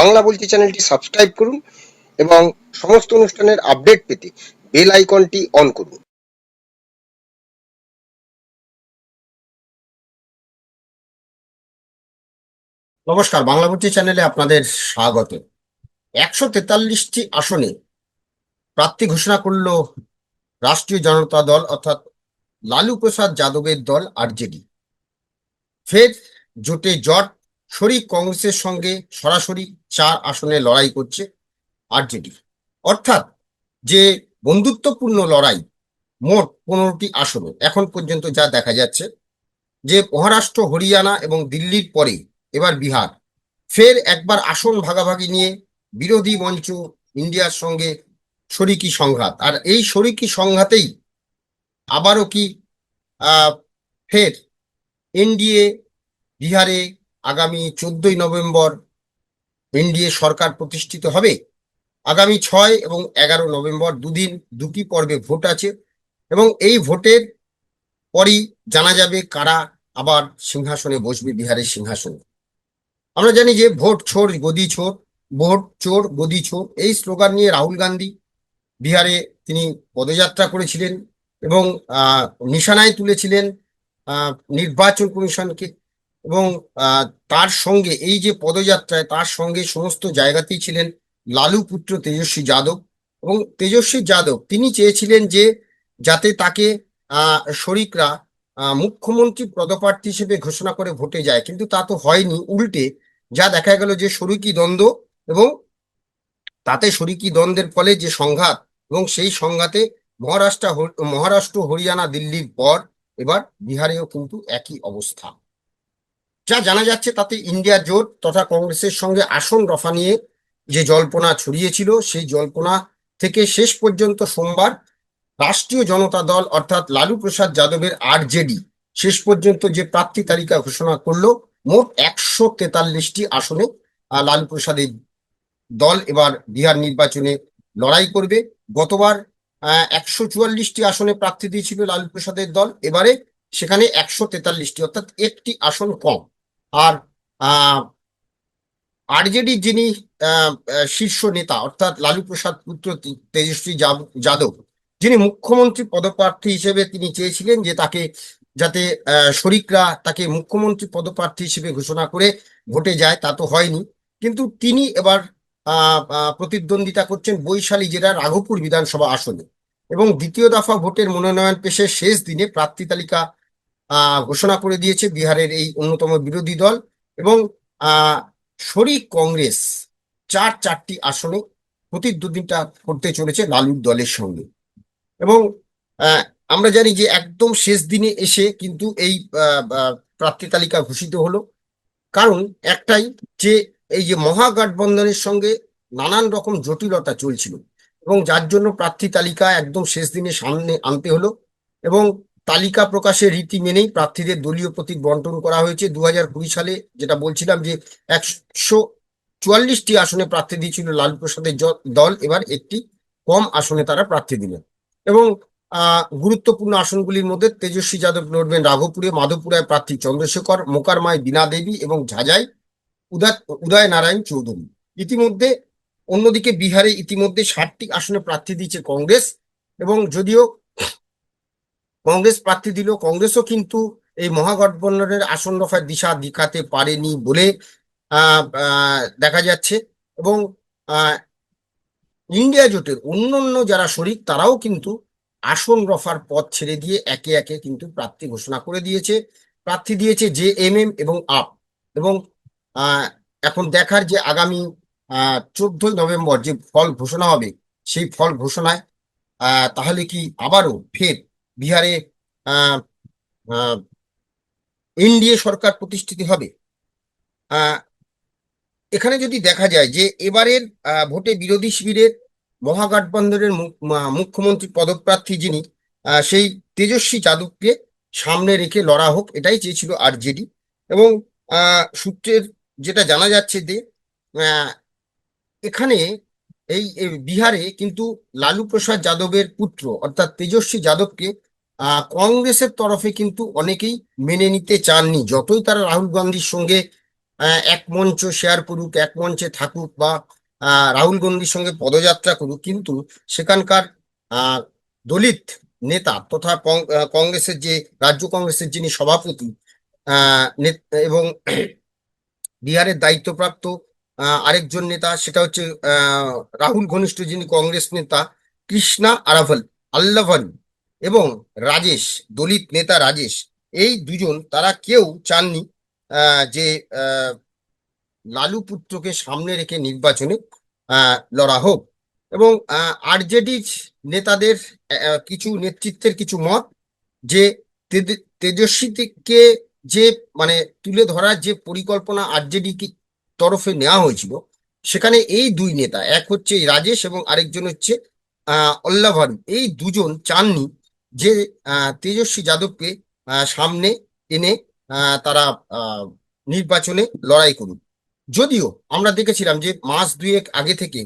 বাংলা বলছি চ্যানেলটি সাবস্ক্রাইব করুন এবং সমস্ত অনুষ্ঠানের আপডেট পেতে বেল আইকনটি অন করুন। নমস্কার, বাংলা বুটি চ্যানেলে আপনাদের স্বাগত। একশো তেতাল্লিশটি আসনে প্রার্থী ঘোষণা করল রাষ্ট্রীয় জনতা দল অর্থাৎ লালু প্রসাদ যাদবের দল আরজেডি ফের জোটে জট শরিক কংগ্রেসের সঙ্গে সরাসরি চার আসনে লড়াই করছে আরজেডি। অর্থাৎ যে বন্ধুত্বপূর্ণ লড়াই মোট পনেরোটি আসনে, এখন পর্যন্ত যা দেখা যাচ্ছে যে মহারাষ্ট্র, হরিয়ানা এবং দিল্লির পরে এবার বিহার ফের একবার আসন ভাগাভাগি নিয়ে বিরোধী মঞ্চ ইন্ডিয়ার সঙ্গে শরিকি সংঘাত। আর এই শরিকি সংঘাতেই আবারও কি ফের এনডিএ বিহারে আগামী চোদ্দই নভেম্বর এনডিএ সরকার প্রতিষ্ঠিত হবে। আগামী ছয় এবং এগারো নভেম্বর দুদিন দুটি পর্বে ভোট আছে এবং এই ভোটের পরই জানা যাবে কারা আবার সিংহাসনে বসবে, বিহারের সিংহাসনে। আমরা জানি যে ভোট ছোর গদি ছোর ভোট চোর, গদি চোর, এই স্লোগান নিয়ে রাহুল গান্ধী বিহারে তিনি পদযাত্রা করেছিলেন এবং নিশানায় তুলেছিলেন নির্বাচন কমিশনকে এবং তার সঙ্গে, এই যে পদযাত্রায় তার সঙ্গে সমস্ত জায়গাতেই ছিলেন লালু পুত্র তেজস্বী যাদব এবং তেজস্বী যাদব, তিনি চেয়েছিলেন যে যাতে তাকে শরিকরা মুখ্যমন্ত্রী পদপ্রার্থী হিসেবে ঘোষণা করে ভোটে যায়। কিন্তু তা তো হয়নি, উল্টে যা দেখা গেল যে শরিকি দ্বন্দ্ব এবং তাতে শরিকি দ্বন্দ্বের ফলে যে সংঘাত এবং সেই সংঘাতে মহারাষ্ট্র হর- মহারাষ্ট্র, হরিয়ানা, দিল্লির পর এবার বিহারেও কিন্তু একই অবস্থা। যা জানা যাচ্ছে তাতে ইন্ডিয়া জোট তথা কংগ্রেসের সঙ্গে আসন রফা নিয়ে যে জল্পনা ছড়িয়েছিল, সেই জল্পনা থেকে শেষ পর্যন্ত সোমবার রাষ্ট্রীয় জনতা দল অর্থাৎ লালু প্রসাদ যাদবের আরজেডি শেষ পর্যন্ত যে প্রার্থী তালিকা ঘোষণা করল, মোট একশো তেতাল্লিশটি আসনে লালু প্রসাদের দল এবার বিহার নির্বাচনে লড়াই করবে। গতবার একশো চুয়াল্লিশটি আসনে প্রার্থী দিয়েছিল লালু প্রসাদের দল, এবারে সেখানে একশো তেতাল্লিশটি, অর্থাৎ একটি আসন কম। আর আরজেডি যিনি শীর্ষ নেতা, অর্থাৎ লালু প্রসাদ পুত্র তেজস্বী যাদব, যিনি মুখ্যমন্ত্রী পদপ্রার্থী হিসেবে তিনি চেয়েছিলেন যে তাকে যাতে শরিকরা তাকে মুখ্যমন্ত্রী পদপ্রার্থী হিসেবে ঘোষণা করে ভোটে যায়, তা তো হয়নি। কিন্তু তিনি এবার প্রতিদ্বন্দ্বিতা করছেন বৈশালী জেলার রাঘবপুর বিধানসভা আসনে এবং দ্বিতীয় দফা ভোটের মনোনয়ন পেশের শেষ দিনে প্রার্থী তালিকা ঘোষণা করে দিয়েছে বিহারের এই অন্যতম বিরোধী দল এবং শরিক কংগ্রেস চার চারটি আসনে প্রতিদ্বন্দ্বিতা করতে চলেছে লালুর দলের সঙ্গে। এবং আমরা জানি যে একদম শেষ দিনে এসে কিন্তু এই প্রার্থী তালিকা ঘোষিত হলো। কারণ একটাই যে এই যে মহাগঠবন্ধনের সঙ্গে নানান রকম জটিলতা চলছিল এবং যার জন্য প্রার্থী তালিকা একদম শেষ দিনে সামনে আনতে হলো এবং তালিকা প্রকাশের রীতি মেনেই প্রার্থীদের দলীয় প্রতীক বন্টন করা হয়েছে। দু হাজার কুড়ি সালে যেটা বলছিলাম যে একশো চুয়াল্লিশটি আসনে প্রার্থী দিয়েছিল লালু প্রসাদের দল। এবার একটি কম আসনে তারা প্রার্থী দিলেন। এবং গুরুত্বপূর্ণ আসনগুলির মধ্যে তেজস্বী যাদব লড়বেন রাঘপুরে মাধবপুরায় প্রার্থী চন্দ্রশেখর, মোকারমায় বীণা দেবী এবং ঝাঁঝাই উদয় উদয় নারায়ণ চৌধুরী। ইতিমধ্যে, অন্যদিকে বিহারে ইতিমধ্যে ষাটটি আসনে প্রার্থী দিয়েছে কংগ্রেস। এবং যদিও কংগ্রেস প্রার্থী দিল, কংগ্রেসও কিন্তু এই মহাগঠবন্ধনের আসন রফার দিশা দেখাতে পারেনি বলে দেখা যাচ্ছে। এবং ইন্ডিয়া জোটের অন্যান্য যারা শরিক, তারাও কিন্তু আসন রফার পথ ছেড়ে দিয়ে একে একে কিন্তু প্রার্থী ঘোষণা করে দিয়েছে। প্রার্থী দিয়েছে জে এম এম এবং আপ। এবং এখন দেখার যে আগামী চোদ্দই নভেম্বর যে ফল ঘোষণা হবে, সেই ফল ঘোষণায় তাহলে কি আবারও ফের বিহারে এনডিএ সরকার প্রতিষ্ঠিত হবে। এখানে যদি দেখা যায় যে এবারের ভোটে বিরোধী শিবিরের মহাগঠবন্ধনের মুখ্যমন্ত্রী পদপ্রার্থী যিনি সেই তেজস্বী যাদবকে সামনে রেখে লড়া হোক, এটাই চেয়েছিল আরজেডি। এবং সূত্রের যেটা জানা যাচ্ছে যে এখানে এই বিহারে কিন্তু লালু প্রসাদ যাদবের পুত্র, অর্থাৎ তেজস্বী যাদবকে কংগ্রেসের তরফে কিন্তু অনেকেই মেনে নিতে চাননি। যতই তারা রাহুল গান্ধীর সঙ্গে এক মঞ্চ শেয়ার করুক, এক মঞ্চে থাকুক বা রাহুল গান্ধীর সঙ্গে পদযাত্রা করুক, কিন্তু সেখানকার দলিত নেতা তথা কংগ্রেসের যে, রাজ্য কংগ্রেসের যিনি সভাপতি এবং বিহারের দায়িত্বপ্রাপ্ত আরেকজন নেতা, সেটা হচ্ছে রাহুল ঘনিষ্ঠ যিনি কংগ্রেস নেতা, কৃষ্ণা আরাভাল আল্লাভান এবং রাজেশ, দলিত নেতা রাজেশ, এই দুজন তারা কেউ চাননি যে লালু পুত্রকে সামনে রেখে নির্বাচনে লড়া হোক। এবং আরজেডি নেতাদের কিছু নেতৃত্বের কিছু মত যে, তেজ- তেজস্বীকে যে মানে তুলে ধরার যে পরিকল্পনা আরজেডি তরফে নেওয়া হয়েছিল, সেখানে এই দুই নেতা, এক হচ্ছে রাজেশ এবং আরেকজন হচ্ছে অল্লাভান এই দুজন চাননি যে তেজস্বী যাদবকে সামনে এনে তারা নির্বাচনে লড়াই করুন যদিও আমরা দেখেছিলাম যে মাস দুয়েক আগে থেকে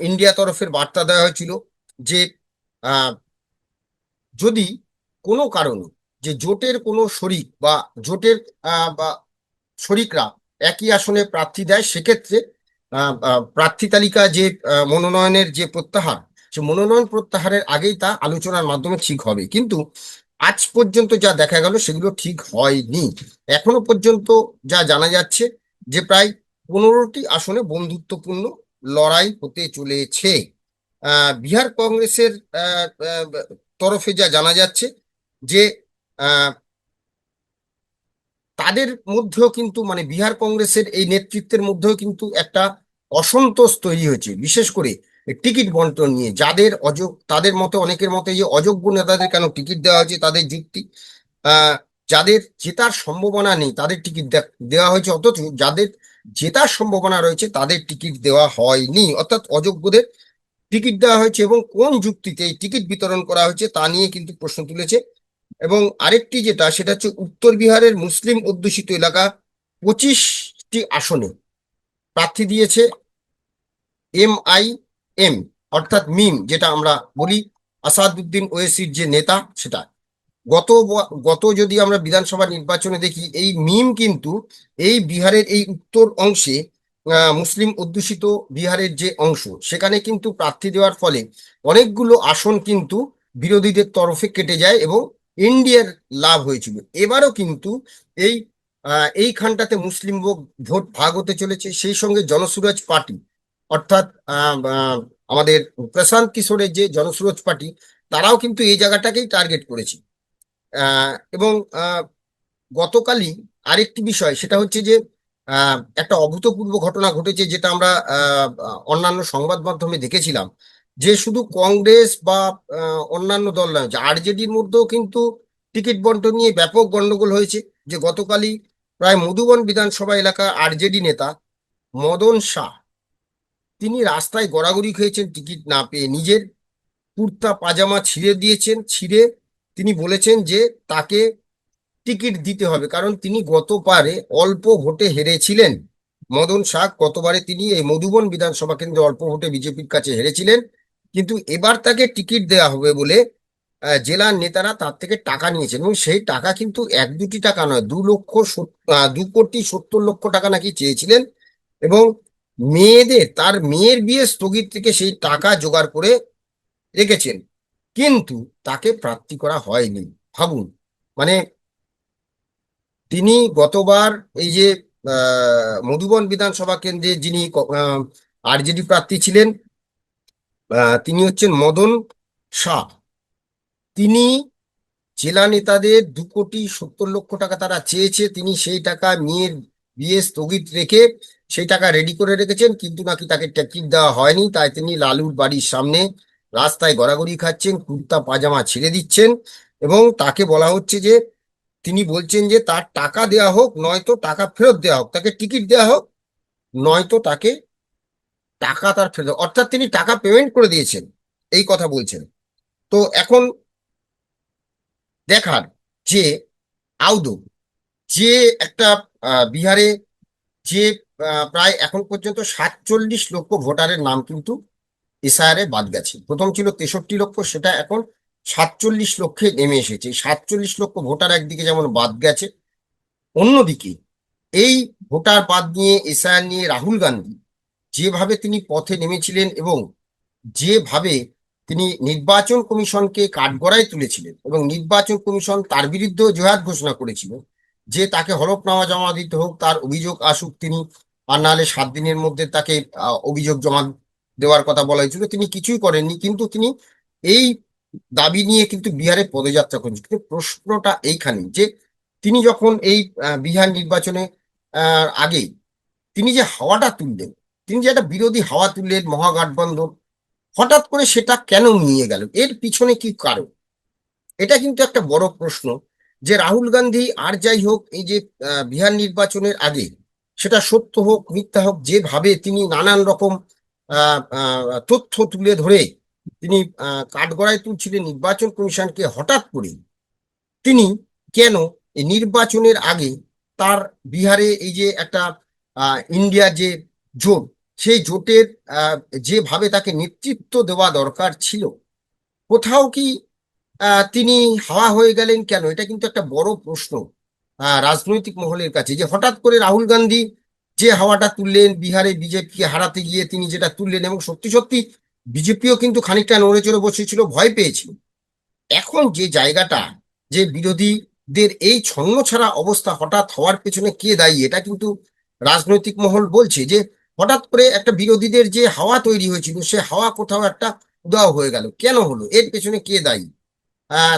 ইন্ডিয়া তরফের বার্তা দেওয়া হয়েছিল যে যদি কোনো কারণে যে জোটের কোনো শরিক বা জোটের বা শরিকরা একই আসনে প্রার্থী দেয়, সেক্ষেত্রে প্রার্থী তালিকা যে মনোনয়নের যে প্রত্যাহার সে মনোনয়ন প্রত্যাহারের আগেই তা আলোচনার মাধ্যমে ঠিক হবে। কিন্তু আজ পর্যন্ত যা দেখা গেল সেগুলো ঠিক হয়নি। এখনও পর্যন্ত যা জানা যাচ্ছে যে প্রায় পনেরোটি আসনে বন্ধুত্বপূর্ণ লড়াই হতে চলেছে। বিহার কংগ্রেসের তরফে যা জানা যাচ্ছে যে তাদের মধ্যেও কিন্তু মানে বিহার কংগ্রেসের এই নেতৃত্বের মধ্যেও কিন্তু একটা অসন্তোষ তৈরি হয়েছে। বিশেষ করে টিকিট বন্টন নিয়ে। যাদের অযোগ, তাদের মতে, অনেকের মতে যে অযোগ্য নেতাদের কেন টিকিট দেওয়া হয়েছে, তাদের যুক্তি। যাদের জেতার সম্ভাবনা নেই, তাদের টিকিট দেওয়া হয়েছে। অথচ যাদের জেতার সম্ভাবনা রয়েছে, তাদের টিকিট দেওয়া হয়নি। অর্থাৎ অযোগ্যদের টিকিট দেওয়া হয়েছে এবং কোন যুক্তিতে এই টিকিট বিতরণ করা হয়েছে, তা নিয়ে কিন্তু প্রশ্ন তুলেছে। এবং আরেকটি যেটা, সেটা হচ্ছে উত্তর বিহারের মুসলিম অধ্যুষিত এলাকা পঁচিশটি আসনে প্রার্থী দিয়েছে এম আই এম অর্থাৎ মিম, যেটা আমরা বলি, আসাদুদ্দিন ওয়েসির যে নেতা, সেটা। গত গত যদি আমরা বিধানসভা নির্বাচনে দেখি, এই মিম কিন্তু এই বিহারের এই উত্তর অংশে মুসলিম অধ্যুষিত বিহারের যে অংশ, সেখানে কিন্তু প্রার্থী দেওয়ার ফলে অনেকগুলো আসন কিন্তু বিরোধীদের তরফে কেটে যায় এবং ইন্ডিয়ার লাভ হয়েছিল। এবারও কিন্তু এই এইখানটাতে মুসলিম ভোট ভাগ হতে চলেছে, সেই সঙ্গে জনসুরাজ পার্টি অর্থাৎ আমাদের প্রশান্ত কিশোরের যে জনস্রোত পার্টি, তারাও কিন্তু এই জায়গাটাকেই টার্গেট করেছে। এবং গতকালই আরেকটি বিষয়, সেটা হচ্ছে যে একটা অভূতপূর্ব ঘটনা ঘটেছে যেটা আমরা অন্যান্য সংবাদ মাধ্যমে দেখেছিলাম, যে শুধু কংগ্রেস বা অন্যান্য দল নয়, যে আরজেডির মধ্যেও কিন্তু টিকিট বন্টন নিয়ে ব্যাপক গন্ডগোল হয়েছে, যে গতকালই প্রায় মধুবন বিধানসভা এলাকা আরজেডি নেতা মদন শাহ তিনি রাস্তায় গড়াগড়ি খেয়েছেন, টিকিট না পেয়ে নিজের কুর্তা, পাজামা ছিঁড়ে দিয়েছেন, ছিঁড়ে তিনি বলেছেন যে তাকে টিকিট দিতে হবে। কারণ তিনি গতবারে অল্প ভোটে হেরেছিলেন। মদন শাহ গতবারে তিনি এই মধুবন বিধানসভা কেন্দ্রে অল্প ভোটে বিজেপির কাছে হেরেছিলেন। কিন্তু এবার তাকে টিকিট দেওয়া হবে বলে জেলার নেতারা তার থেকে টাকা নিয়েছেন এবং সেই টাকা কিন্তু এক দুটি টাকা নয়, দু লক্ষ দু কোটি সত্তর লক্ষ টাকা নাকি চেয়েছিলেন এবং মেয়েদের, তার মেয়ের বিয়ে স্থগিত থেকে সেই টাকা জোগাড় করে রেখেছেন। কিন্তু তাকে প্রার্থী করা হয়নি। ভাবুন মানে তিনি গতবার এই যে মধুবন বিধানসভা কেন্দ্রে যিনি আরজেডি প্রার্থী ছিলেন তিনি হচ্ছেন মদন শাহ। তিনি জেলা নেতাদের দু কোটি সত্তর লক্ষ টাকা তারা চেয়েছে। তিনি সেই টাকা মেয়ের বিয়ে স্থগিত রেখে সেই টাকা রেডি করে রেখেছেন, কিন্তু নাকি তাকে টিকিট দেওয়া হয়নি। তাই তিনি লালুর বাড়ির সামনে রাস্তায় গড়াগড়ি খাচ্ছেন, কুর্তা, পাজামা ছেড়ে দিচ্ছেন এবং তাকে বলা হচ্ছে যে, তিনি বলছেন যে, তার টাকা দেওয়া হোক, নয়তো টাকা ফেরত দেওয়া হোক, তাকে টিকিট দেওয়া হোক, নয়তো তাকে টাকা তার ফেরত অর্থাৎ তিনি টাকা পেমেন্ট করে দিয়েছেন, এই কথা বলছেন। তো এখন দেখার যে আউদৌ, যে একটা বিহারে যে প্রায় এখন পর্যন্ত সাতচল্লিশ লক্ষ ভোটারের নাম কিন্তু এসআইআরে বাদ গেছে। প্রথম ছিল তেষট্টি লক্ষ, সেটা এখন সাতচল্লিশ লক্ষে নেমে এসেছে। সাতচল্লিশ লক্ষ ভোটার একদিকে যেমন বাদ গেছে, অন্যদিকে এই ভোটার বাদ নিয়ে, এসআইআর নিয়ে রাহুল গান্ধী যেভাবে তিনি পথে নেমেছিলেন এবং যেভাবে তিনি নির্বাচন কমিশনকে কাঠগড়ায় তুলেছিলেন এবং নির্বাচন কমিশন তার বিরুদ্ধেও জহাদ ঘোষণা করেছিল যে তাকে হলফনামা জমা দিতে হোক, তার অভিযোগ আসুক তিনি আর নাহলে সাত দিনের মধ্যে তাকে অভিযোগ জমা দেওয়ার কথা বলা হয়েছিল। তিনি কিছুই করেননি কিন্তু তিনি এই দাবি নিয়ে কিন্তু বিহারে পদযাত্রা করেছেন কিন্তু প্রশ্নটা এইখানে যে তিনি যখন এই বিহার নির্বাচনে আহ, আগে তিনি যে হাওয়াটা তুললেন তিনি যে একটা বিরোধী হাওয়া তুললেন মহাগঠবন্ধন হঠাৎ করে সেটা কেন নিয়ে গেল? এর পিছনে কি কারণ? এটা কিন্তু একটা বড় প্রশ্ন যে রাহুল গান্ধী আর যাই হোক এই যে বিহার নির্বাচনের আগে সেটা সত্য হোক, মিথ্যা হোক, যেভাবে তিনি নানান রকম তথ্য তুলে ধরে তিনি কাঠগড়ায় তুলছিলেন নির্বাচন কমিশনকে হঠাৎ করে তিনি কেন নির্বাচনের আগে তার বিহারে এই যে একটা ইন্ডিয়া যে জোট, সেই জোটের যেভাবে তাকে নেতৃত্ব দেওয়া দরকার ছিল, কোথাও কি তিনি হাওয়া হয়ে গেলেন কেন? এটা কিন্তু একটা বড় প্রশ্ন। রাজনৈতিক মহলের কাছে যে হঠাৎ করে রাহুল গান্ধী যে হাওয়াটা তুললেন, বিহারে বিজেপিকে হারাতে গিয়ে তিনি যেটা তুললেন এবং সত্যি সত্যি বিজেপিও কিন্তু খানিকটা নড়ে চড়ে বসেছিল, ভয় পেয়েছিল। এখন যে জায়গাটা যে বিরোধীদের এই ছন্ন ছাড়া অবস্থা হঠাৎ হওয়ার পেছনে কে দায়ী, এটা কিন্তু রাজনৈতিক মহল বলছে যে হঠাৎ করে একটা বিরোধীদের যে হাওয়া তৈরি হয়েছিল, সে হাওয়া কোথাও একটা উদাও হয়ে গেল। কেন হলো? এর পেছনে কে দায়ী?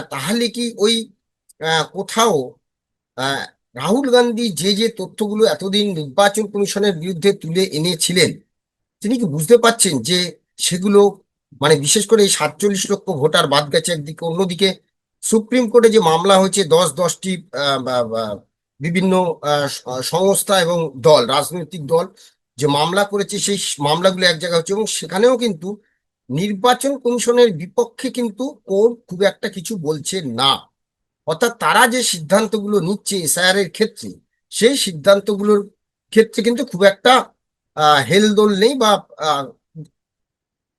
তাহলে কি ওই কোথাও রাহুল গান্ধী যে যে তথ্যগুলো এতদিন নির্বাচন কমিশনের বিরুদ্ধে তুলে এনেছিলেন, তিনি কি বুঝতে পারছেন যে সেগুলো মানে বিশেষ করে এই সাতচল্লিশ লক্ষ ভোটার বাদ গেছে একদিকে, অন্যদিকে সুপ্রিম কোর্টে যে মামলা হয়েছে, দশ দশটি বিভিন্ন সংস্থা এবং দল, রাজনৈতিক দল যে মামলা করেছে, সেই মামলাগুলো এক জায়গায় হচ্ছে এবং সেখানেও কিন্তু নির্বাচন কমিশনের বিপক্ষে কিন্তু কোর্ট খুব একটা কিছু বলছে না। অর্থাৎ তারা যে সিদ্ধান্তগুলো নিচ্ছে এসআইআর এর ক্ষেত্রে, সেই সিদ্ধান্তগুলোর ক্ষেত্রে কিন্তু খুব একটা হেলদোল নেই বা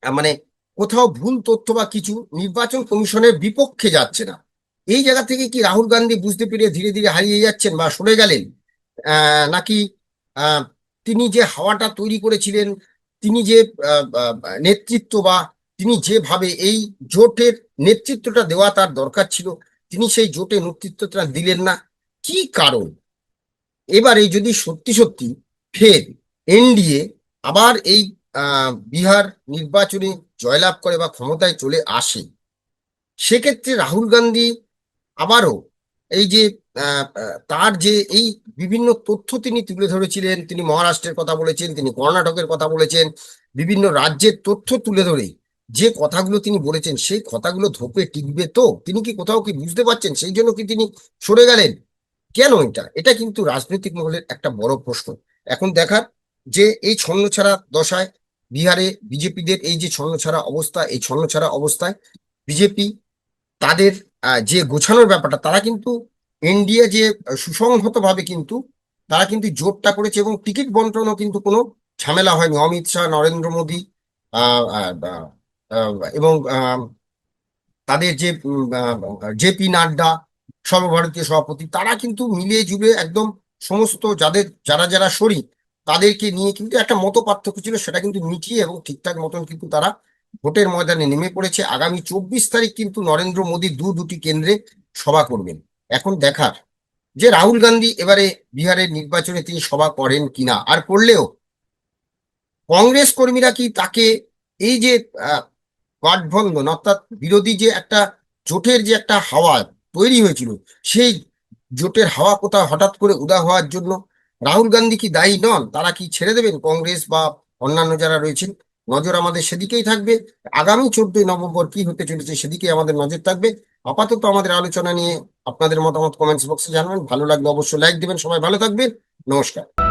মানে কোথাও ভুল তথ্য বা কিছু নির্বাচন কমিশনের বিপক্ষে যাচ্ছে না। এই জায়গা থেকে কি রাহুল গান্ধী বুঝতে পেরে ধীরে ধীরে হারিয়ে যাচ্ছেন বা সরে গেলেন? নাকি তিনি যে হাওয়াটা তৈরি করেছিলেন, তিনি যে নেতৃত্ব বা তিনি যেভাবে এই জোটের নেতৃত্বটা দেওয়া তার দরকার ছিল তিনি সেই জোটে নেতৃত্বটা দিলেন না। কি কারণ? এবারে যদি সত্যি সত্যি ফের এনডিএ আবার এই বিহার নির্বাচনে জয়লাভ করে বা ক্ষমতায় চলে আসে, সেক্ষেত্রে রাহুল গান্ধী আবারও এই যে তার যে এই বিভিন্ন তথ্য তিনি তুলে ধরেছিলেন, তিনি মহারাষ্ট্রের কথা বলেছেন, তিনি কর্ণাটকের কথা বলেছেন, বিভিন্ন রাজ্যের তথ্য তুলে ধরে যে কথাগুলো তিনি বলেছেন, সেই কথাগুলো ধোপে টিকবে তো? তিনি কি কোথাও কি বুঝতে পারছেন? সেই জন্য কি তিনি সরে গেলেন? কেন এটা? এটা কিন্তু রাজনৈতিক মহলের একটা বড় প্রশ্ন। এখন দেখার যে এই ছন্নছাড়া দশায় বিহারে বিজেপিদের এই যে ছন্নছাড়া অবস্থা, এই ছন্নছাড়া অবস্থায় বিজেপি তাদের যে গোছানোর ব্যাপারটা, তারা কিন্তু এনডিএ যে সুসংহত ভাবে কিন্তু তারা কিন্তু জোটটা করেছে এবং টিকিট বন্টনও কিন্তু কোনো ঝামেলা হয়নি। অমিত শাহ, নরেন্দ্র মোদী এবং তাদের যে জেপি নাড্ডা, সর্বভারতীয় সভাপতি, তারা কিন্তু মিলিয়ে জুলিয়ে একদম সমস্ত যাদের, যারা যারা শরিক, তাদেরকে নিয়ে কিন্তু একটা মত পার্থক্য ছিল, সেটা কিন্তু মিটিয়ে এবং ঠিকঠাক মতন কিন্তু তারা ভোটের ময়দানে নেমে পড়েছে। আগামী চব্বিশ তারিখ কিন্তু নরেন্দ্র মোদী দু, দুটি কেন্দ্রে সভা করবেন। এখন দেখার যে রাহুল গান্ধী এবারে বিহারের নির্বাচনে তিনি সভা করেন কিনা, আর করলেও কংগ্রেস কর্মীরা কি তাকে এই যে আহ, অর্থাৎ বিরোধী যে একটা জোটের যে একটা হাওয়া তৈরি হয়েছিল সেই জোটের হাওয়া কোথাও হঠাৎ করে উদা হওয়ার জন্য রাহুল গান্ধী কি দায়ী নন? তারা কি ছেড়ে দেবেন কংগ্রেস বা অন্যান্য যারা রয়েছেন? নজর আমাদের সেদিকেই থাকবে। আগামী চোদ্দই নভেম্বর কি হতে চলেছে সেদিকে আমাদের নজর থাকবে। আপাতত আমাদের আলোচনা নিয়ে আপনাদের মতামত কমেন্টস বক্সে জানাবেন। ভালো লাগলে অবশ্যই লাইক দেবেন। সবাই ভালো থাকবেন। নমস্কার।